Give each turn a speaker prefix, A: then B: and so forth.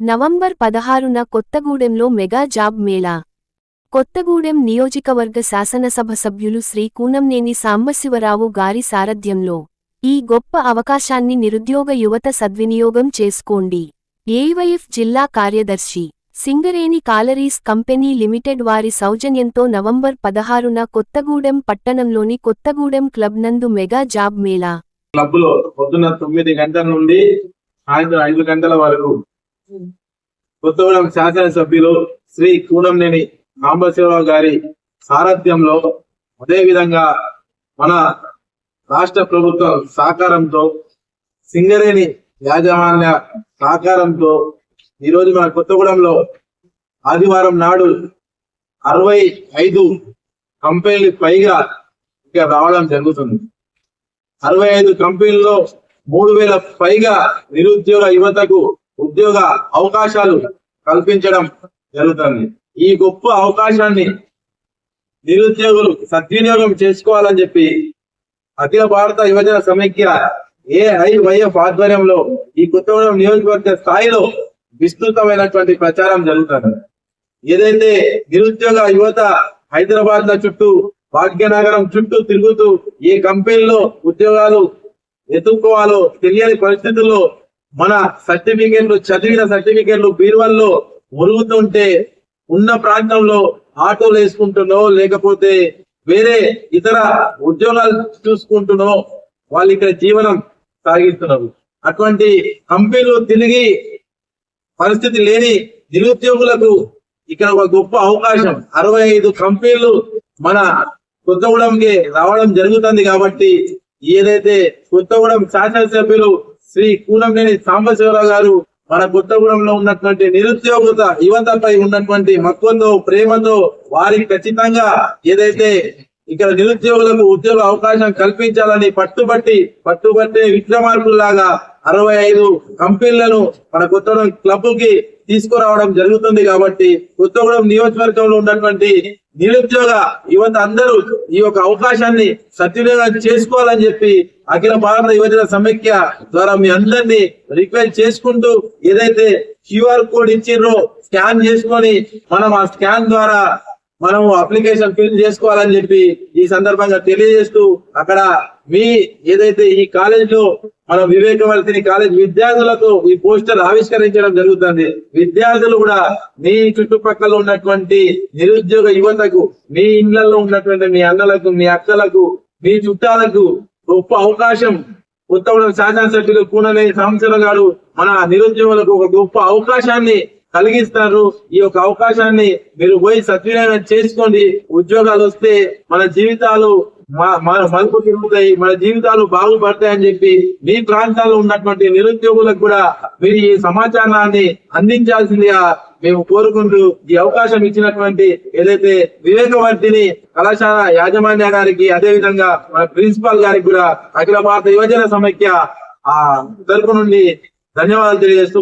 A: November పదహారున కొత్తగూడెంలో mega job Mela. Kothagudem నియోజకవర్గ శాసనసభ సభ్యులు శ్రీ కూనంనేని సాంబశివరావు గారి సారథ్యంలో ఈ గొప్ప అవకాశాన్ని నిరుద్యోగ యువత సద్వినియోగం చేసుకోండి. ఏవైఎఫ్ జిల్లా కార్యదర్శి సింగరేణి కాలరీస్ కంపెనీ లిమిటెడ్ వారి సౌజన్యంతో నవంబర్ పదహారున కొత్తగూడెం పట్టణంలోని కొత్తగూడెం క్లబ్ నందు మెగా జాబ్ మేళా.
B: క్లబ్లో పొద్దున్న తొమ్మిది గంటల నుండి సాయంత్రం ఐదు గంటల వరకు కొత్తగూడెం శాసనసభ్యులు శ్రీ కూనంనేని సాంబశివరావు గారి సారథ్యంలో అదే విధంగా మన రాష్ట్ర ప్రభుత్వం సహకారంతో సింగరేణి యాజమాన్య సహకారంతో ఈరోజు మన కొత్తగూడెంలో ఆదివారం నాడు అరవై ఐదు కంపెనీలు పైగా ఇక్కడ రావడం జరుగుతుంది. అరవై ఐదు కంపెనీల్లో మూడు వేల పైగా నిరుద్యోగ యువతకు ఉద్యోగ అవకాశాలు కల్పించడం జరుగుతుంది. ఈ గొప్ప అవకాశాన్ని నిరుద్యోగులు సద్వినియోగం చేసుకోవాలని చెప్పి అఖిల భారత యువజన సమైక్య ఏఐవైఎఫ్ ఆధ్వర్యంలో ఈ కొత్తగూడెం నియోజకవర్గ స్థాయిలో విస్తృతమైనటువంటి ప్రచారం జరుగుతుంది. ఏదైతే నిరుద్యోగ యువత హైదరాబాద్ ల చుట్టూ భాగ్యనగరం చుట్టూ తిరుగుతూ ఏ కంపెనీలో ఉద్యోగాలు ఎదుర్కోవాలో తెలియని పరిస్థితుల్లో మన సర్టిఫికెట్లు చదివిన సర్టిఫికెట్లు బీరువల్లో ఒరుగుతుంటే ఉన్న ప్రాంతంలో ఆటోలు వేసుకుంటున్నో లేకపోతే వేరే ఇతర ఉద్యోగాలు చూసుకుంటున్నో వాళ్ళు ఇక్కడ జీవనం సాగిస్తున్నారు. అటువంటి కంపెనీలు తిరిగి పరిస్థితి లేని నిరుద్యోగులకు ఇక్కడ ఒక గొప్ప అవకాశం. అరవై ఐదు కంపెనీలు మన కొత్తగూడెంకి రావడం జరుగుతుంది కాబట్టి ఏదైతే కొత్తగూడెం శాసనసభ్యులు శ్రీ కూనంనేని సాంబశివరావు గారు మన కొత్తగూడెంలో ఉన్నటువంటి నిరుద్యోగత యువతపై ఉన్నటువంటి మక్కువతో ప్రేమతో వారికి ఖచ్చితంగా ఏదైతే ఇక్కడ నిరుద్యోగులకు ఉద్యోగ అవకాశం కల్పించాలని పట్టుబట్టి పట్టుబట్టే విక్రమార్కుల్లాగా అరవై ఐదు కంపెనీలను మన కొత్తగూడెం క్లబ్కి తీసుకురావడం జరుగుతుంది కాబట్టి కొత్తగూడెం నియోజకవర్గంలో ఉన్నటువంటి నిరుద్యోగ యువత అందరూ ఈ యొక్క అవకాశాన్ని సద్వినియోగం చేసుకోవాలని చెప్పి అఖిల భారత యువజన సమైక్య ద్వారా మీ అందరినీ రిక్వెస్ట్ చేసుకుంటూ ఏదైతే క్యూఆర్ కోడ్ ఇచ్చిర్రో స్కాన్ చేసుకొని మనం ఆ స్కాన్ ద్వారా మనం అప్లికేషన్ ఫిల్ చేసుకోవాలని చెప్పి ఈ సందర్భంగా తెలియజేస్తూ అక్కడ మీ ఏదైతే ఈ కాలేజ్లో మన వివేకవర్తిని కాలేజ్ విద్యార్థులకు ఈ పోస్టర్ ఆవిష్కరించడం జరుగుతుంది. విద్యార్థులు కూడా మీ చుట్టుపక్కల ఉన్నటువంటి నిరుద్యోగ యువతకు మీ ఇళ్ళలో ఉన్నటువంటి మీ అన్నలకు మీ అక్కలకు మీ చుట్టాలకు గొప్ప అవకాశం. ఉత్తమ శాసనసభ్యులు కూనలే సంవత్సరం గారు మన నిరుద్యోగులకు ఒక గొప్ప అవకాశాన్ని కలిగిస్తారు. ఈ యొక్క అవకాశాన్ని మీరు పోయి సద్వినియోగం చేసుకోండి. ఉద్యోగాలు వస్తే మన జీవితాలు మ- మన మలుపు తిరుగుతాయి మన జీవితాలు బాగుపడతాయని చెప్పి మీ ప్రాంతాల్లో ఉన్నటువంటి నిరుద్యోగులకు కూడా మీరు ఈ సమాచారాన్ని అందించాల్సిందిగా మేము కోరుకుంటూ ఈ అవకాశం ఇచ్చినటువంటి ఏదైతే వివేకవర్తిని కళాశాల యాజమాన్య గారికి అదే విధంగా మన ప్రిన్సిపాల్ గారికి కూడా అఖిల భారత యువజన సమైక్య ఆ తరపు నుండి ధన్యవాదాలు తెలియజేస్తూ